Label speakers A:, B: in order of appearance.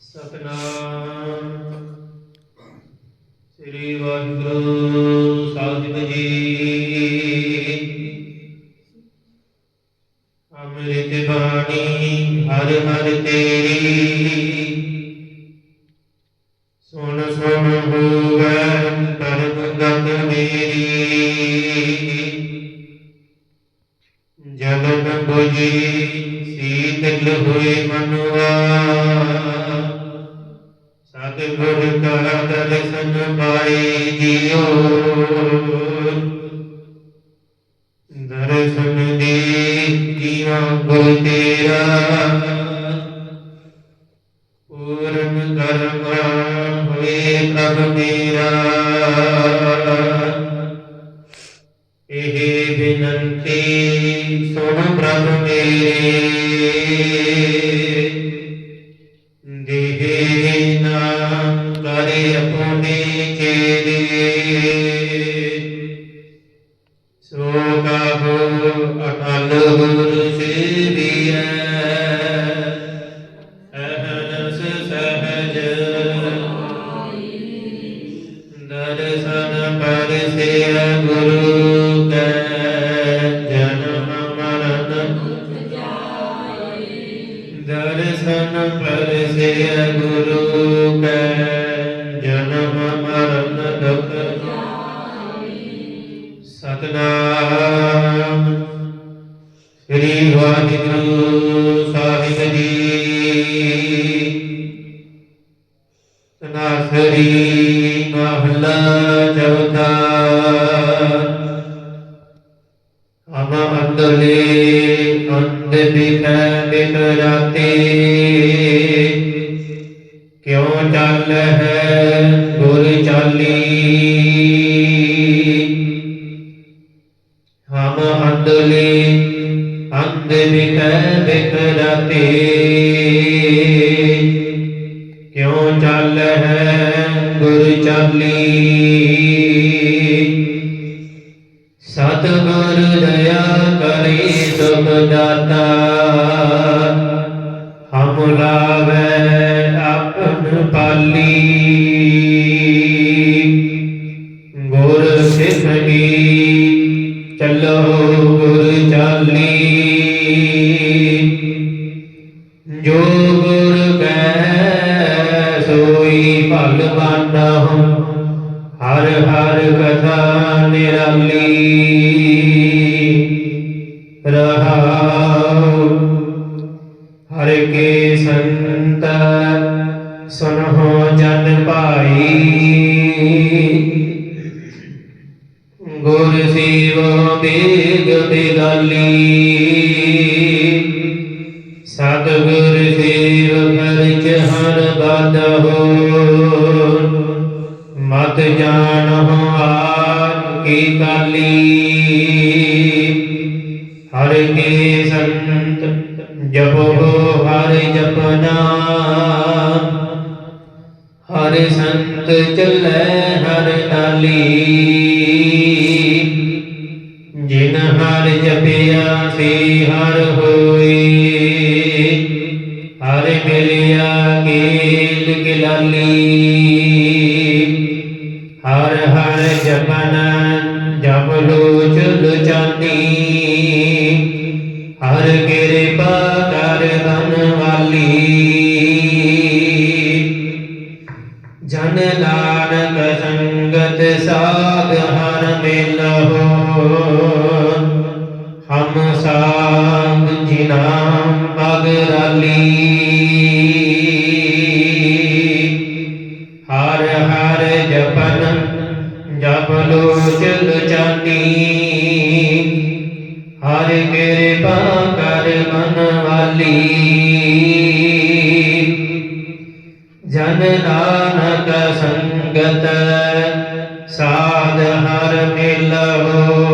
A: ਸਤਨਾਮ ਸ੍ਰੀ ਵਾਹਿਗੁਰੂ ਸਾਹਿਬ ਜੀ ਅੰਮ੍ਰਿਤ ਬਾਣੀ ਹਰ ਹਰ ਤੇਰੀ ਸੁਣ ਸੁਣ ਹੋਵੇ ਕਰਮ ਗੰਗ ਮੇਰੀ ਜਲਨ ਬੁਝੀ ਸੀਤਲ ਹੋਏ ਮਨੁਆ। ਸਤਿਗੁਰ ਕਾ ਦਰਸ਼ਨ ਪਾਏ ਜੀਓ। ਦਰਸ਼ਨ ਦੇ ਜੀਵਾ ਗੁਰ ਤੇਰਾ। ਪੂਰਨ ਕਰਮ ਹੋਏ ਪ੍ਰਭ ਮੇਰਾ। ਇਹ ਬਿਨੰਤੀ ਸੁਣ ਪ੍ਰਭ ਮੇਰੇ। ਦੇਹ ਨਾਮ ਕਰੇ ਆਪਣੇ ਚੇਰੇ ਸੋ ਸਤਨਾਮ ਸ੍ਰੀ ਵਾਹਿਗੁਰੂ ਸਾਹਿਬ ਜੀ। ਤਨਾਸਰੀ ਮਹਲਾ ਚੌਥਾ। ਹਮ ਅੰਦਲੇ ਅੰਧ ਬਿਖੈ ਬਿਖ ਰਾਤੇ। ਕਿਉ ਚੱਲ ਹੈ ਗੁਰ ਚਾਲੀ? ਅੰਧ ਬਿਖੈ ਬਿਖ ਰਾਤੇ ਕਿਉ ਚੱਲ ਹੈ ਗੁਰ ਚਾਲੀ? ਸਤਿਗੁਰ ਦਇਆ ਕਰੇ ਸੁਖ ਦਾਤਾ। ਹਮ ਲਾਵੇ ਆਪਨ ਪਾਲੀ। ਗੁਰ ਸਿੱਖੀ ਚੱਲੋ ਗੁਰ ਕੈ ਸੋਈ ਭਲ ਬਾਟਹੁ ਗੁਰ ਸੇਵਾ ਬੇਗ ਬੇਗਾਲੀ ਸਤਿਗੁਰ ਸੇਵ ਖਰਚ ਹਰ ਬਾਦਹੁ ਮਤ ਜਾਣਹੁ ਆਪ ਕੀ ਕਾਲੀ। ਹਰ ਕੇ ਸੰਤ ਜਪੋ ਹਰ ਜਪਨਾ। ਹਰ ਸੰਤ ਚੱਲੇ ਹਰ ਨਾਲੀ। ਜਪਿਆ ਸੇ ਹਰ ਹੋਈ। ਹਰ ਮਿਲਿਆ ਕੀਲ ਗਿਲਾਲੀ ਹਰ ਹਰ ਜਪਨ ਜਪ ਲੋਚ ਲੁਚਾਨੀ। ਹਰ ਕਿਰਪਾ ਕਰ ਧਨ ਵਾਲੀ। ਜਨ ਨਾਨਕ ਸੰਗਤ ਸਾਧ ਹਰ ਮਿਲਹੁ। ਹਮ ਸਾਧ ਜਿਨਾਮ ਬਗਰਾਲੀ ਹਰ ਹਰ ਜਪਨ ਜਪ ਲੋਚ ਲੁਚਾਨੀ। ਹਰ ਕਿਰਪਾ ਕਰ ਮਨ ਵਾਲੀ। ਜਨ ਨਾਨਕ ਸੰਗਤ ਸਾਧ ਹਰ ਮਿਲਹੁ